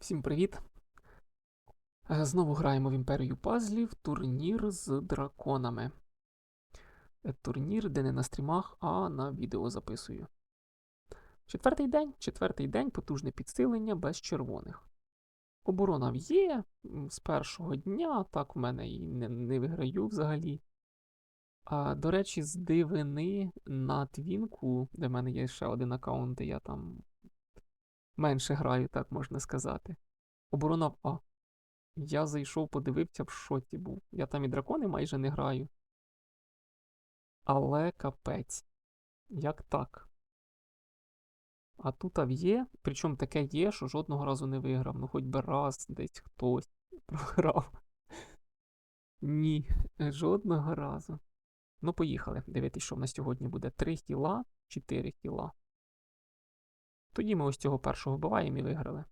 Всім привіт! Е, Знову граємо в імперію пазлів турнір з драконами. Е, Турнір, де не на стрімах, а на відео записую. Четвертий день, четвертий день, потужне підсилення без червоних. Оборона є з першого дня, так в мене і не, не виграю взагалі. А, до речі, з дивини на твінку, де в мене є ще один аккаунт, де я там менше граю, так можна сказати. Оборона в А. Я зайшов, подивився, в шоці був. Я там і дракони майже не граю. Але капець. Як так? А тут ав'є, причому таке є, що жодного разу не виграв. Ну хоч би раз десь хтось програв. Ні, жодного разу. Ну, поїхали. Дивитись, що в нас сьогодні буде 3 хіла, 4 хіла. Тоді ми ось цього першого вбиваємо і виграли.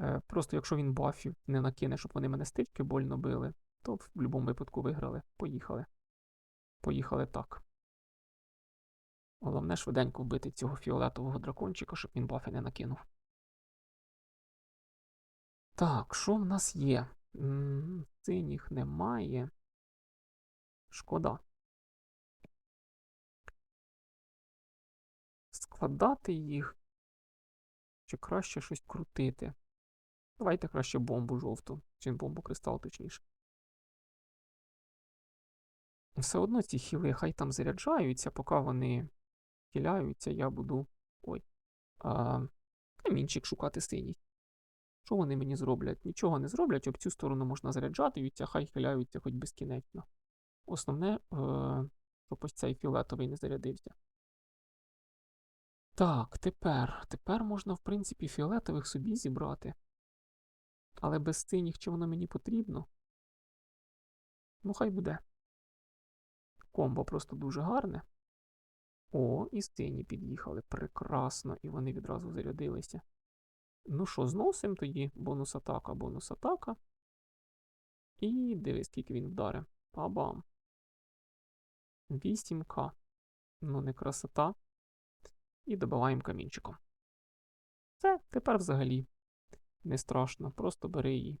Е, просто якщо він бафів не накине, щоб вони мене стички больно били, то в будь-якому випадку виграли. Поїхали. Поїхали так. Головне швиденько вбити цього фіолетового дракончика, щоб він бафи не накинув. Так, що в нас є? М, Синіх немає. Шкода. Складати їх. Чи краще щось крутити? Давайте краще бомбу жовту, чи бомбу кристал, точніше. Все одно ці хіли хай там заряджаються, поки вони хиляються, я буду. Ой. А, камінчик шукати синій. Що вони мені зроблять? Нічого не зроблять, об цю сторону можна заряджатися, хай хиляються хоч безкінечно. Основне, е, щоб ось цей фіолетовий не зарядився. Так, тепер. Тепер можна, в принципі, фіолетових собі зібрати. Але без синіх чи воно мені потрібно? Ну, хай буде. Комбо просто дуже гарне. О, і сині під'їхали. Прекрасно, і вони відразу зарядилися. Ну що, зносимо тоді бонус атака, бонус атака. І дивись, скільки він вдарив. Па-бам. 8К. Ну, не красота. І добиваємо камінчиком. Все, тепер взагалі не страшно, просто бери її.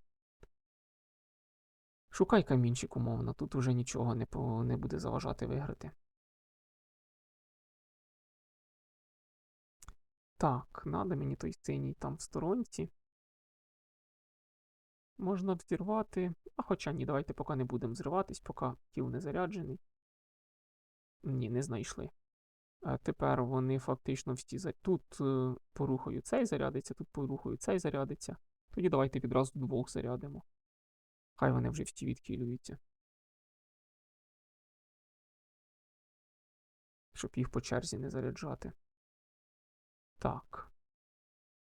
Шукай камінчик умовно, тут уже нічого не, по, не буде заважати виграти. Так, надо мені той синій там в сторонці. Можна взірвати. А хоча ні, давайте поки не будемо зриватись, поки тіл не заряджений. Ні, не знайшли. Тепер вони фактично всі за... Тут е, порухаю цей зарядиться, тут порухаю цей зарядиться. Тоді давайте відразу двох зарядимо. Хай вони вже всі відхилюються. Щоб їх по черзі не заряджати. Так.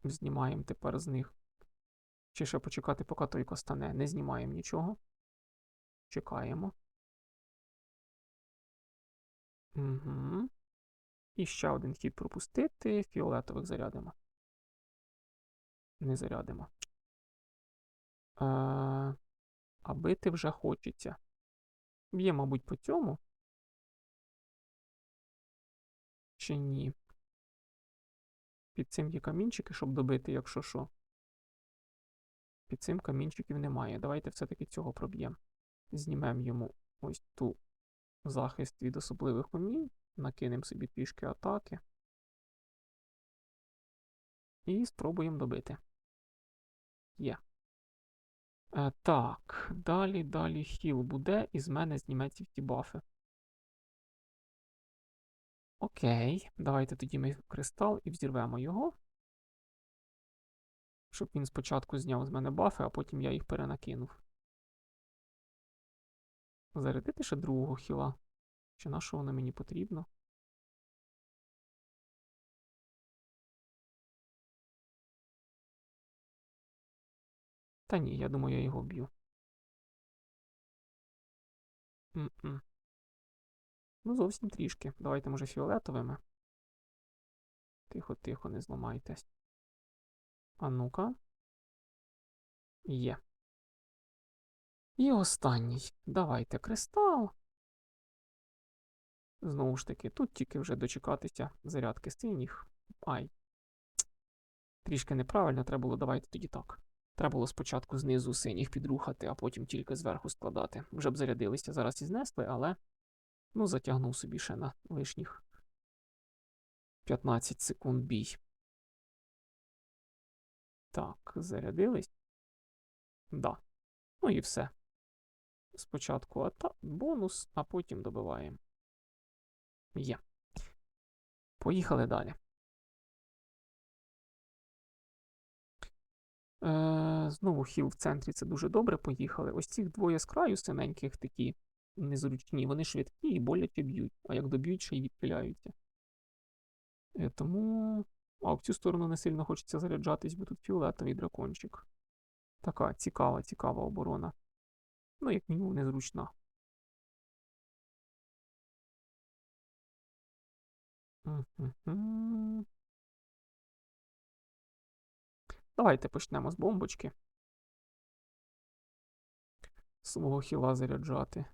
Знімаємо тепер з них. Чи ще почекати, поки той костане. Не знімаємо нічого. Чекаємо. Угу. І ще один хід пропустити. Фіолетових зарядимо. Не зарядимо. Е, а бити вже хочеться. Б'є, мабуть, по цьому. Чи ні? Під цим є камінчики, щоб добити, якщо що. Під цим камінчиків немає. Давайте все-таки цього проб'ємо. Знімемо йому ось ту захист від особливих умінь. Накинемо собі трішки атаки. І спробуємо добити. Є. Е, так, далі, далі хіл буде, і з мене зніметься ті бафи. Окей, давайте тоді ми кристал і взірвемо його. Щоб він спочатку зняв з мене бафи, а потім я їх перенакинув. Зарядити ще другого хіла. Чи на що мені потрібно? Та ні, я думаю, я його б'ю. Ну, зовсім трішки. Давайте, може, фіолетовими. Тихо, тихо, не зламайтесь. А ну-ка. Є. І останній. Давайте кристал. Знову ж таки, тут тільки вже дочекатися зарядки синіх. Ай. Трішки неправильно, треба було давайте тоді так. Треба було спочатку знизу синіх підрухати, а потім тільки зверху складати. Вже б зарядилися, зараз і знесли, але ну, затягнув собі ще на лишніх 15 секунд бій. Так, зарядились. Да. Ну і все. Спочатку ата... бонус, а потім добиваємо. Є. Поїхали далі. Е, Знову хіл в центрі це дуже добре. Поїхали. Ось цих двоє з краю синеньких такі незручні, вони швидкі і боляче б'ють, а як доб'ють, ще й відхиляються. Е, тому. А в цю сторону не сильно хочеться заряджатись, бо тут фіолетовий дракончик. Така цікава, цікава оборона. Ну, як мінімум, незручна. Давайте почнемо з бомбочки. Свого хіла заряджати.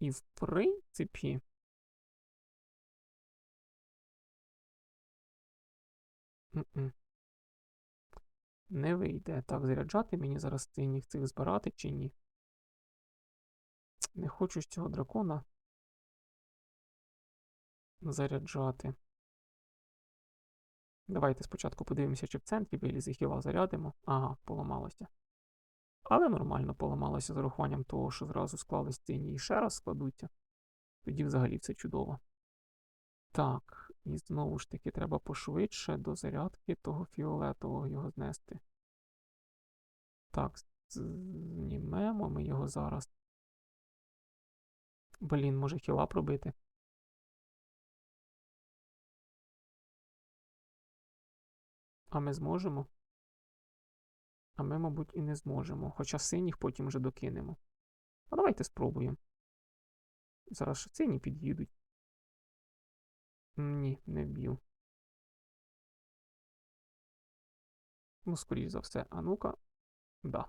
І в принципі. Не вийде. Так, заряджати мені зараз цих збирати чи ні? Не хочу ж цього дракона заряджати. Давайте спочатку подивимося, чи в центрі вилізе хіла зарядимо. Ага, поламалося. Але нормально поламалося з урахуванням того, що зразу склались ціні і ще раз складуться. Тоді взагалі все чудово. Так, і знову ж таки треба пошвидше до зарядки того фіолетового його знести. Так, знімемо ми його зараз. Блін, може хіла пробити. А ми зможемо? А ми, мабуть, і не зможемо. Хоча синіх потім вже докинемо. А давайте спробуємо. Зараз ще сині під'їдуть. Ні, не вб'ю. Ну, скоріш за все. А ну-ка. Да.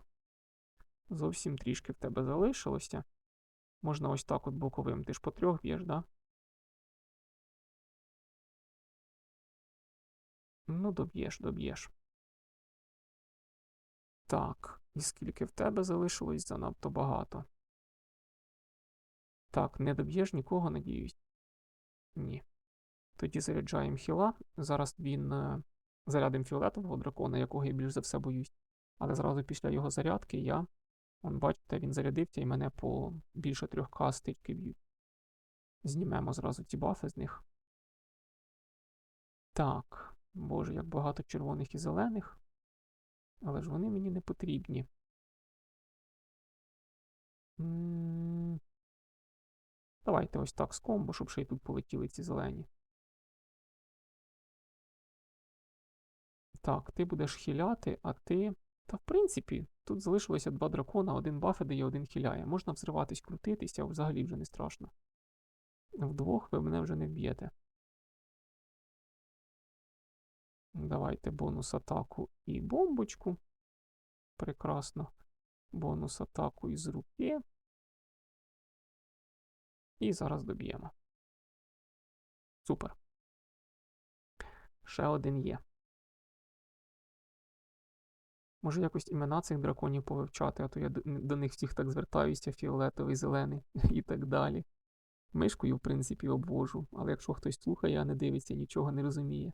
Зовсім трішки в тебе залишилося. Можна ось так от боковим. Ти ж по трьох б'єш, да? Ну, доб'єш, доб'єш. Так, і скільки в тебе залишилось занадто багато. Так, не доб'єш нікого, надіюсь. Ні. Тоді заряджаємо хіла. Зараз він е, зарядимо фіолетового дракона, якого я більш за все боюсь. Але зразу після його зарядки я. Он, бачите, він зарядився і мене по більше трьох к стільки б'ють. Знімемо зразу ті бафи з них. Так. Боже, як багато червоних і зелених. Але ж вони мені не потрібні. Давайте ось так з комбо, щоб ще й тут полетіли ці зелені. Так, ти будеш хіляти, а ти. Та в принципі, тут залишилося два дракона, один бафи дає, один хіляє. Можна взриватись, крутитися, взагалі вже не страшно. Вдвох ви мене вже не вб'єте. Давайте бонус атаку і бомбочку. Прекрасно. Бонус атаку із руки. І зараз доб'ємо. Супер. Ще один є. Може якось імена цих драконів повивчати, а то я до, них всіх так звертаюся, фіолетовий, зелений і так далі. Мишкою, в принципі, обвожу, але якщо хтось слухає, а не дивиться, нічого не розуміє.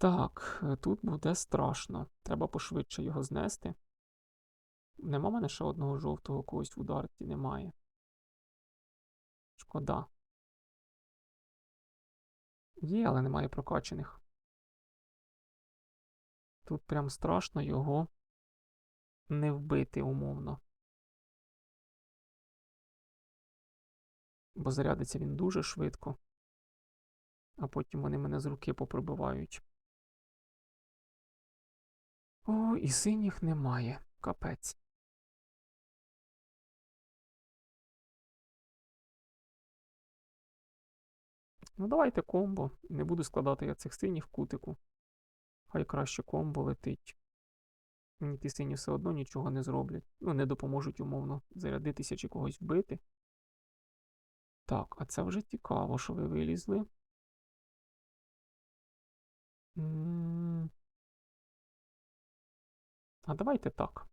Так, е, тут буде страшно. Треба пошвидше його знести. Нема мене ще одного жовтого когось в ударці немає. Шкода. Є, але немає прокачених. Тут прям страшно його не вбити умовно. Бо зарядиться він дуже швидко, а потім вони мене з руки попробивають. О, і синіх немає. Капець. Ну, давайте комбо. Не буду складати я цих синіх кутику. Хай краще комбо летить. Мені ті сині все одно нічого не зроблять. Ну, не допоможуть умовно зарядитися чи когось вбити. Так, а це вже цікаво, що ви вилізли. А давайте так.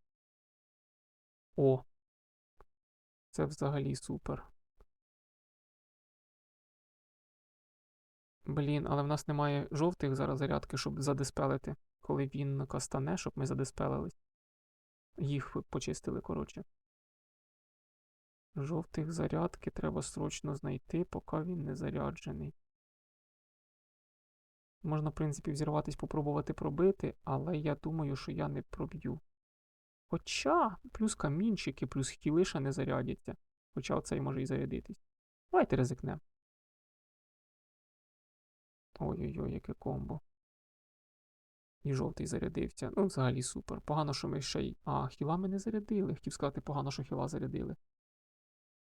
О. Це взагалі супер. Блін, але в нас немає жовтих зараз зарядки, щоб задиспелити, коли він кастане, щоб ми задиспелились. Їх почистили, коротше. Жовтих зарядки треба срочно знайти, поки він не заряджений. Можна, в принципі, взірватись, попробувати пробити, але я думаю, що я не проб'ю. Хоча, плюс камінчики, плюс хіли ще не зарядяться. Хоча оцей може і зарядитись. Давайте ризикнемо. Ой-ой-ой, яке комбо. І жовтий зарядився. Ну, взагалі супер. Погано, що ми ще й. А, хіла ми не зарядили. Хотів сказати, погано, що хіла зарядили.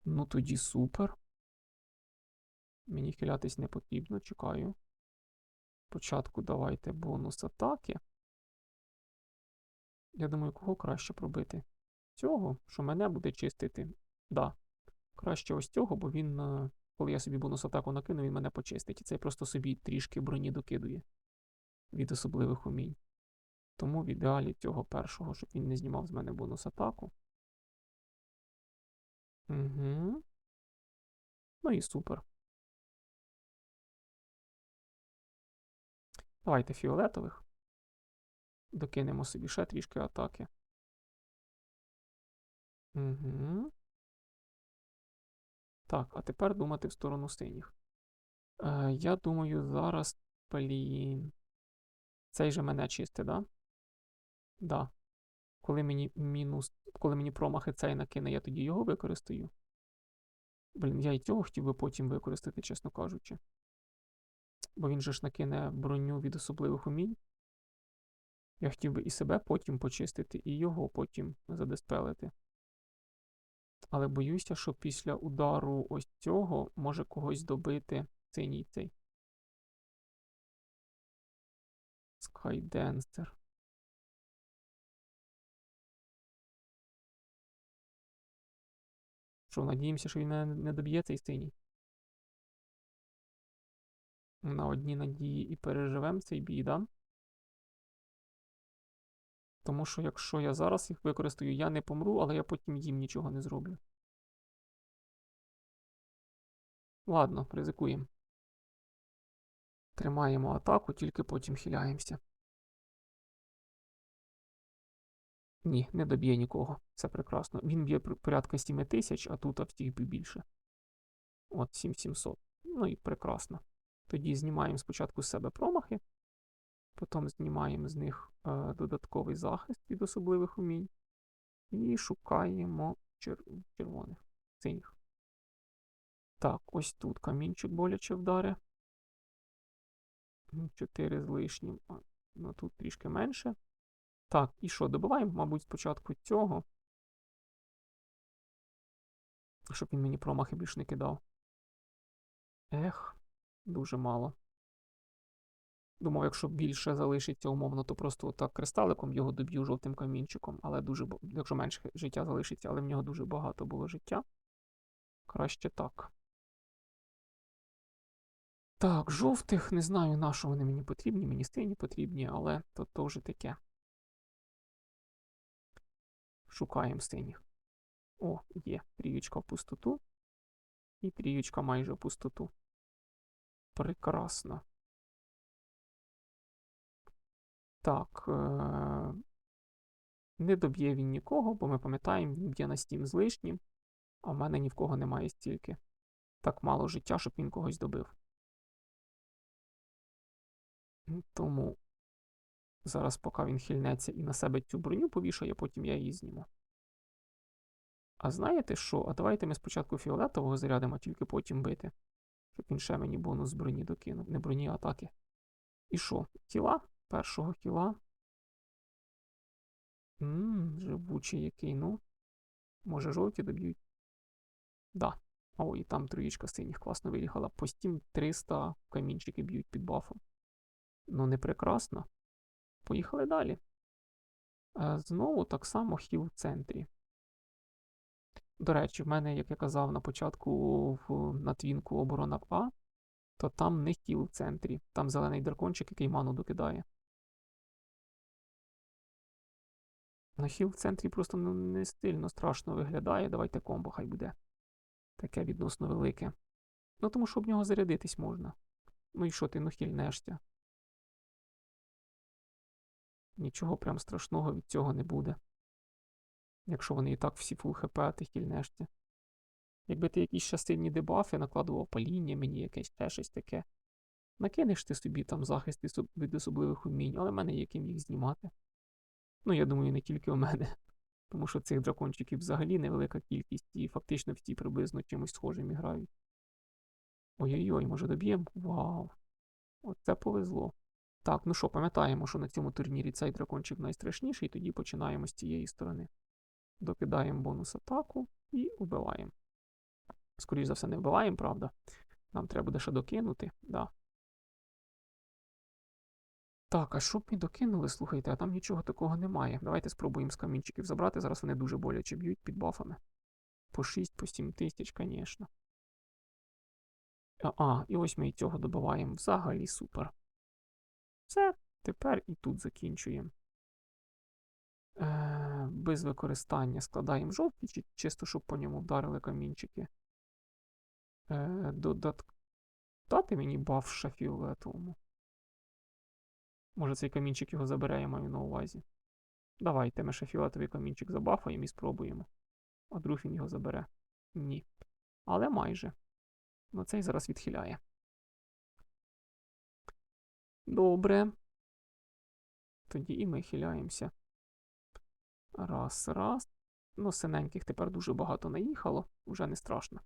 Ну тоді супер. Мені хилятись не потрібно, чекаю. Спочатку давайте бонус атаки. Я думаю, кого краще пробити? Цього, що мене буде чистити. Да. Краще ось цього, бо він, е, коли я собі бонус атаку накину, він мене почистить. І це просто собі трішки броні докидує від особливих умінь. Тому в ідеалі цього першого, щоб він не знімав з мене бонус атаку. Угу. Ну і супер. Давайте фіолетових. Докинемо собі ще трішки атаки. Угу. Так, а тепер думати в сторону синіх. Е, Я думаю, зараз. Блін. Цей же мене чисти, да? Да. Коли мені мінус. Коли мені промахи цей накине, я тоді його використаю. Блін, я і цього хотів би потім використати, чесно кажучи. Бо він же ж накине броню від особливих умінь. Я хотів би і себе потім почистити, і його потім задиспелити. Але боюся, що після удару ось цього може когось добити синій цей. Скайденстер. Що, надіємося, що він не доб'є цей синій. На одній надії і переживемо цей бій, да? Тому що якщо я зараз їх використаю, я не помру, але я потім їм нічого не зроблю. Ладно, ризикуємо. Тримаємо атаку, тільки потім хиляємося. Ні, не доб'є нікого. Це прекрасно. Він б'є порядка 7 тисяч, а тут втік би більше. От 7700. Ну і прекрасно. Тоді знімаємо спочатку з себе промахи, потім знімаємо з них е, додатковий захист від особливих умінь. І шукаємо чер... червоних, синіх. Так, ось тут камінчик боляче вдаре. 4 з лишнім. Ну тут трішки менше. Так, і що? Добиваємо, мабуть, спочатку цього. Щоб він мені промахи більш не кидав. Ех, дуже мало. Думав, якщо більше залишиться умовно, то просто отак кристаликом його доб'ю жовтим камінчиком, але дуже якщо менше життя залишиться, але в нього дуже багато було життя. Краще так. Так, жовтих, не знаю, на що вони мені потрібні, мені сині потрібні, але то, то вже таке. Шукаємо синіх. О, є трієчка в пустоту. І трієчка майже в пустоту. Прекрасно. Так. Е не доб'є він нікого, бо ми пам'ятаємо, він б'є на стім з лишнім, а в мене ні в кого немає стільки. Так мало життя, щоб він когось добив. Тому зараз, поки він хильнеться і на себе цю броню повішає, потім я її зніму. А знаєте що? А давайте ми спочатку фіолетового зарядимо, а тільки потім бити. Щоб він ще мені бонус броні докинув. Не броні, атаки. І що? Кіла? Першого кіла. Ммм, живучий який, ну. Може, жовті доб'ють? Да. О, і там троєчка синіх класно виїхала. По стім 300 камінчики б'ють під бафом. Ну, не прекрасно. Поїхали далі. Е, знову так само хіл в центрі. До речі, в мене, як я казав на початку в, на твінку оборона А, то там не хіл в центрі. Там зелений дракончик, який ману докидає. На хіл в центрі просто ну, не стильно страшно виглядає. Давайте комбо хай буде. Таке відносно велике. Ну тому що об нього зарядитись можна. Ну і що ти, ну хильнешся. Нічого прям страшного від цього не буде. Якщо вони і так всі фул хп, ти хільнешся. Якби ти якісь частинні дебафи накладував паління, мені якесь ще щось таке. Накинеш ти собі там захист від особливих умінь, але в мене є ким їх знімати. Ну, я думаю, не тільки у мене. Тому що цих дракончиків взагалі невелика кількість, і фактично всі приблизно чимось схожим грають. Ой-ой-ой, може доб'ємо? Вау! Оце повезло. Так, ну що, пам'ятаємо, що на цьому турнірі цей дракончик найстрашніший, тоді починаємо з цієї сторони. Докидаємо бонус атаку і вбиваємо. Скоріше за все, не вбиваємо, правда. Нам треба буде ще докинути, да. Так, а що б ми докинули, слухайте, а там нічого такого немає. Давайте спробуємо з камінчиків забрати. Зараз вони дуже боляче б'ють під бафами. По 6, по 7 тисяч, звісно. А, і ось ми і цього добиваємо. Взагалі супер. Все, тепер і тут закінчуємо. Е, без використання складаємо жовті, чи чисто, щоб по ньому вдарили камінчики. Е, додат... Дати мені баф ще фіолетовому. Може цей камінчик його забере, я маю на увазі. Давайте ми ще фіолетовий камінчик забафаємо і спробуємо. А вдруг він його забере. Ні. Але майже. Ну цей зараз відхиляє. Добре. Тоді і ми хиляємося. Раз, раз. Ну, синеньких тепер дуже багато наїхало, вже не страшно.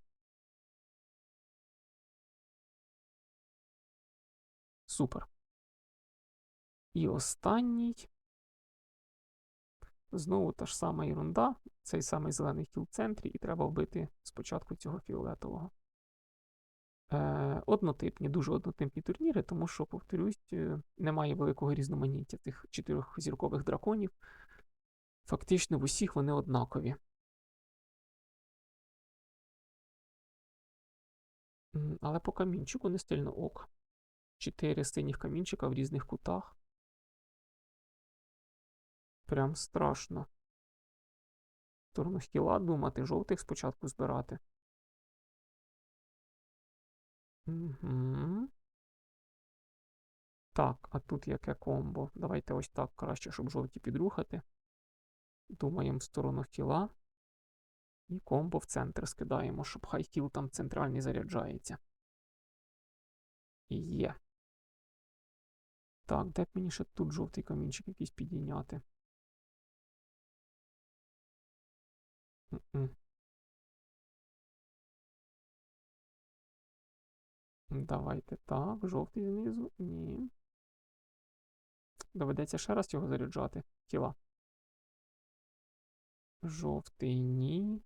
Супер. І останній. Знову та ж сама ерунда. Цей самий зелений хіл в центрі, і треба вбити спочатку цього фіолетового. Е, однотипні, дуже однотипні турніри, тому що, повторюсь, е, немає великого різноманіття тих чотирьох зіркових драконів. Фактично в усіх вони однакові. Але по камінчику не стильно ок. Чотири синіх камінчика в різних кутах. Прям страшно. В Сторону хіла думати, жовтих спочатку збирати. Угу. Так, а тут яке комбо? Давайте ось так краще, щоб жовті підрухати. Думаємо в сторону хіла. І комбо в центр скидаємо, щоб хай хіл там центральний заряджається. І Є. Так, де б мені ще тут жовтий камінчик якийсь підійняти? Давайте так, жовтий знизу. Ні. Доведеться ще раз його заряджати. Тіла. Жовтий ні.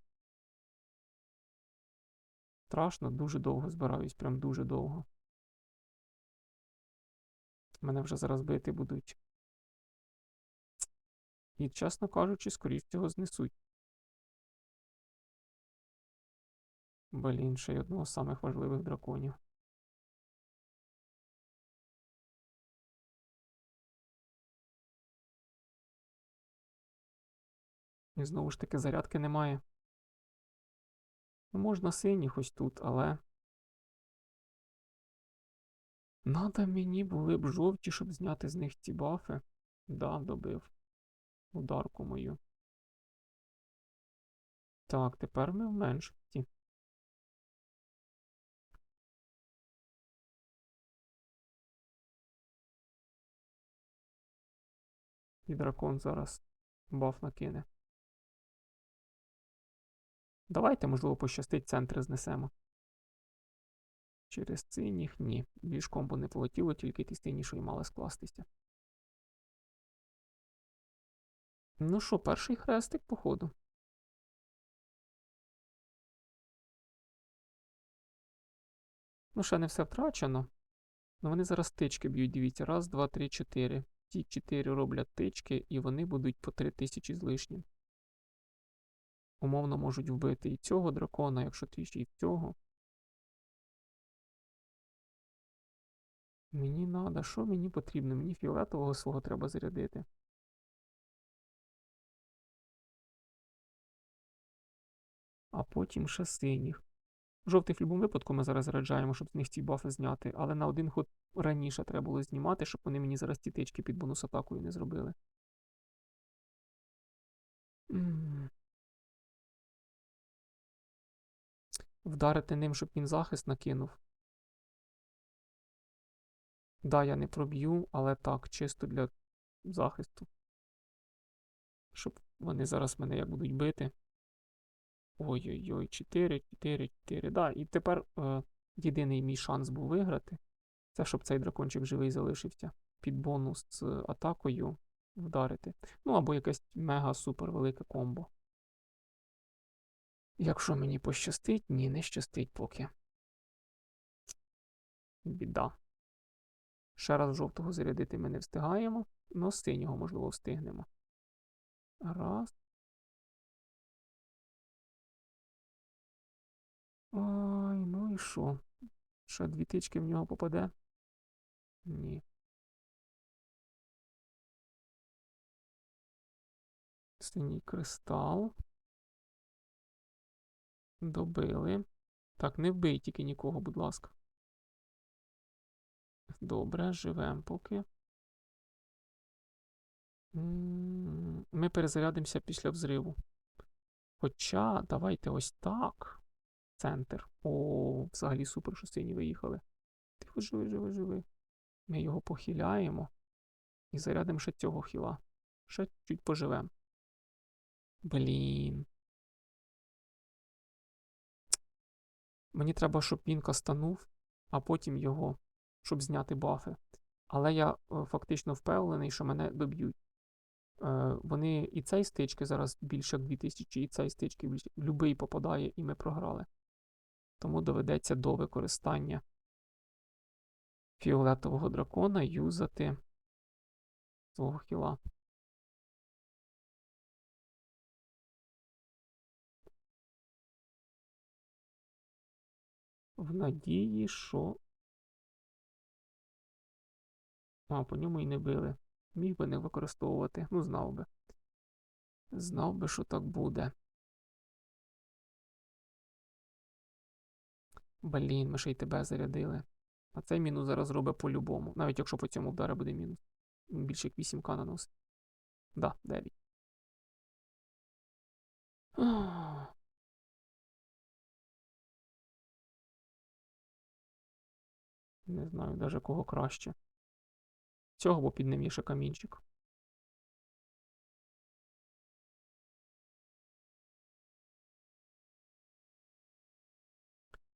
Страшно, дуже довго збираюсь, прям дуже довго. Мене вже зараз бити будуть. І, чесно кажучи, скоріш цього знесуть. Блін, ще й одного з самих важливих драконів. І знову ж таки зарядки немає. Ну, Можна синіх ось тут, але. Надо мені були б жовті, щоб зняти з них ці бафи. Да, добив. Ударку мою. Так, тепер ми в меншості. І дракон зараз баф накине. Давайте, можливо, пощастить, центри знесемо. Через синіх ні. Більш комбо не полетіло, тільки ті синішої мали скластися. Ну що, перший хрестик, походу. Ну, ще не все втрачено. Ну вони зараз тички б'ють, дивіться. Раз, два, три, чотири. Ті чотири роблять тички, і вони будуть по три тисячі з лишнім умовно можуть вбити і цього дракона, якщо ти ще й цього. Мені треба, що мені потрібно? Мені фіолетового свого треба зарядити. А потім ще синіх. Жовтих в будь-якому випадку ми зараз заряджаємо, щоб з них ці бафи зняти, але на один ход раніше треба було знімати, щоб вони мені зараз ті тички під бонус атакою не зробили. Вдарити ним, щоб він захист накинув. Да, я не проб'ю, але так, чисто для захисту. Щоб вони зараз мене як будуть бити. Ой-ой-ой, 4, 4, 4. Да, і тепер е, єдиний мій шанс був виграти. Це щоб цей дракончик живий залишився. Під бонус з атакою вдарити. Ну або якесь мега-супер велике комбо. Якщо мені пощастить, ні, не щастить поки. Біда. Ще раз жовтого зарядити ми не встигаємо, но синього, можливо, встигнемо. Раз. Ой, ну і що? Ще дві тички в нього попаде? Ні. Синій кристал. Добили. Так, не вбий тільки нікого, будь ласка. Добре, живемо поки. Ми перезарядимося після взриву. Хоча, давайте ось так. Центр. О, взагалі супер, що сині виїхали. Тихо, живи, живи, живи. Ми його похиляємо. І зарядимо ще цього хіла. Ще чуть поживемо. Блін. Мені треба, щоб він кастанув, а потім його, щоб зняти бафи. Але я е, фактично впевнений, що мене доб'ють. Е, Вони і цей стички зараз більше як 2000, і цей стички більше. Любий попадає, і ми програли. Тому доведеться до використання фіолетового дракона юзати свого хіла. В надії, що. А, по ньому і не били. Міг би не використовувати. Ну, знав би. Знав би, що так буде. Блін, ми ще й тебе зарядили. А цей мінус зараз зробить по-любому. Навіть якщо по цьому вдарі буде мінус. Більше як 8к наносить. Да, 9. Не знаю даже кого краще. Цього, бо під ним є ще камінчик.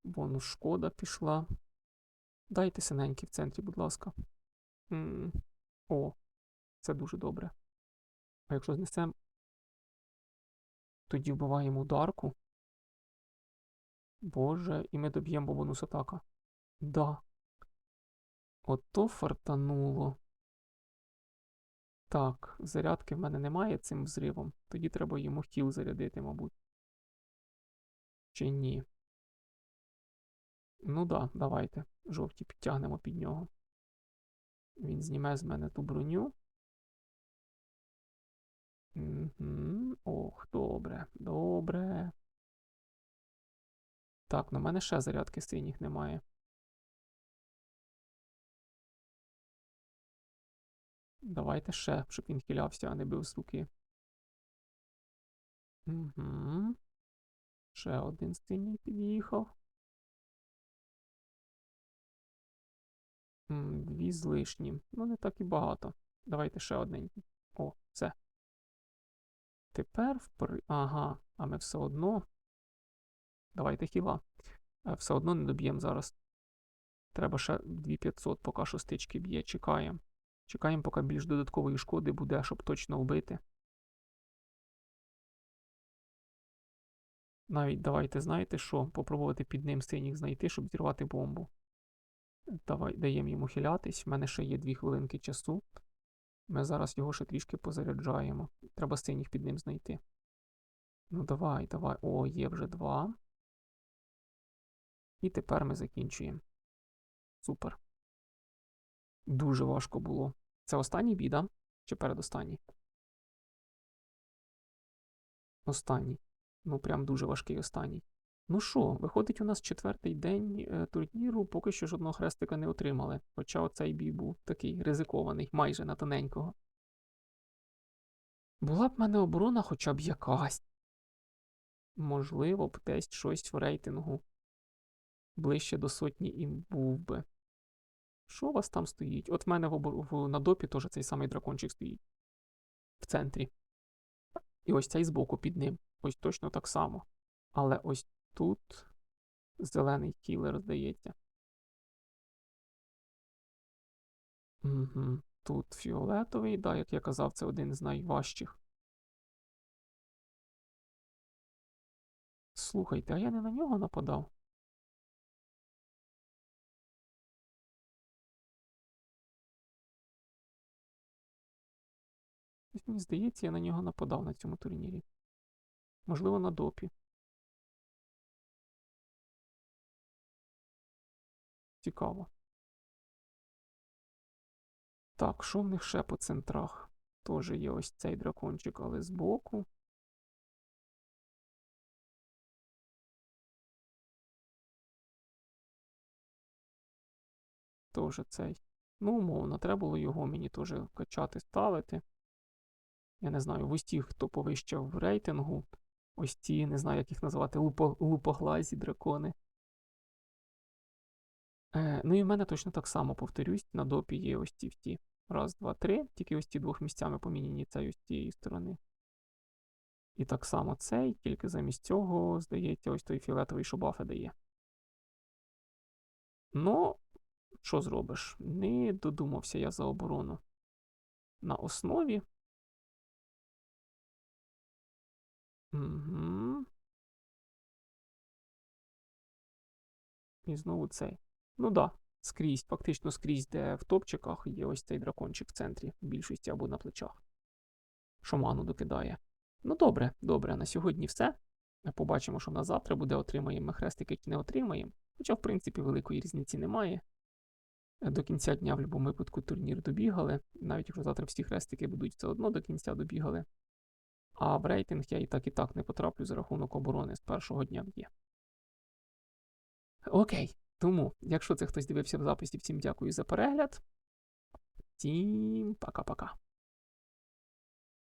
Бонус шкода пішла. Дайте синенький в центрі, будь ласка. М -м. О, це дуже добре. А якщо знесемо, тоді вбиваємо ударку. Боже, і ми доб'ємо бонус атака. Да. Ото фартануло. Так, зарядки в мене немає цим взривом. Тоді треба йому хіл зарядити, мабуть. Чи ні? Ну да, давайте. Жовті підтягнемо під нього. Він зніме з мене ту броню. Ох, добре, добре. Так, на мене ще зарядки синіх немає. Давайте ще, щоб він хилявся, а не бив з руки. Угу. Ще один синій під'їхав. Дві з лишнім. Ну, не так і багато. Давайте ще одненький. О, все. Тепер впри... Ага, а ми все одно. Давайте хіла. Все одно не доб'ємо зараз. Треба ще 2500, поки що стички б'є. Чекаємо. Чекаємо, поки більш додаткової шкоди буде, щоб точно вбити. Навіть давайте, знаєте що, попробувати під ним синіх знайти, щоб зірвати бомбу. Давай даємо йому хилятись. В мене ще є дві хвилинки часу. Ми зараз його ще трішки позаряджаємо. Треба синіх під ним знайти. Ну, давай, давай. О, є вже два. І тепер ми закінчуємо. Супер. Дуже важко було. Це останній бій? Чи передостанній? Останній. Ну, прям дуже важкий останній. Ну що, виходить, у нас четвертий день е, турніру, поки що жодного хрестика не отримали. Хоча оцей бій був такий ризикований, майже на тоненького. Була б мене оборона хоча б якась. Можливо, б десь щось в рейтингу ближче до сотні і був би. Що у вас там стоїть? От в мене в, на допі теж цей самий дракончик стоїть. В центрі. І ось цей збоку під ним. Ось точно так само. Але ось тут зелений кілер, здається. Угу. Тут фіолетовий, да, як я казав, це один з найважчих. Слухайте, а я не на нього нападав. Мені здається, я на нього нападав на цьому турнірі. Можливо, на допі. Цікаво. Так, що в них ще по центрах? Теж є ось цей дракончик, але збоку. Теж цей. Ну, умовно, треба було його мені теж качати, ставити. Я не знаю, в ось ті, хто повищав в рейтингу. Ось ті, не знаю, як їх називати, лупо, лупоглазі дракони. Е, ну і в мене точно так само повторюсь, на допі є ось ті всі. Раз, два, три. Тільки ось ті двох місцями поміняні цей ось цієї сторони. І так само цей, тільки замість цього, здається, ось той фіолетовий, що бафи дає. Ну, що зробиш? Не додумався я за оборону. На основі. Угу. І знову цей. Ну да, скрізь, фактично скрізь, де в топчиках є ось цей дракончик в центрі, в більшості або на плечах. Шаману докидає. Ну добре, добре, на сьогодні все. Побачимо, що на завтра буде, отримаємо ми хрестики чи не отримаємо. Хоча, в принципі, великої різниці немає. До кінця дня в будь-якому випадку турнір добігали. Навіть якщо завтра всі хрестики будуть все одно до кінця добігали. А в рейтинг я і так і так не потраплю за рахунок оборони з першого дня в є. Окей. Тому, якщо це хтось дивився в записі, всім дякую за перегляд. Всім пока-пока.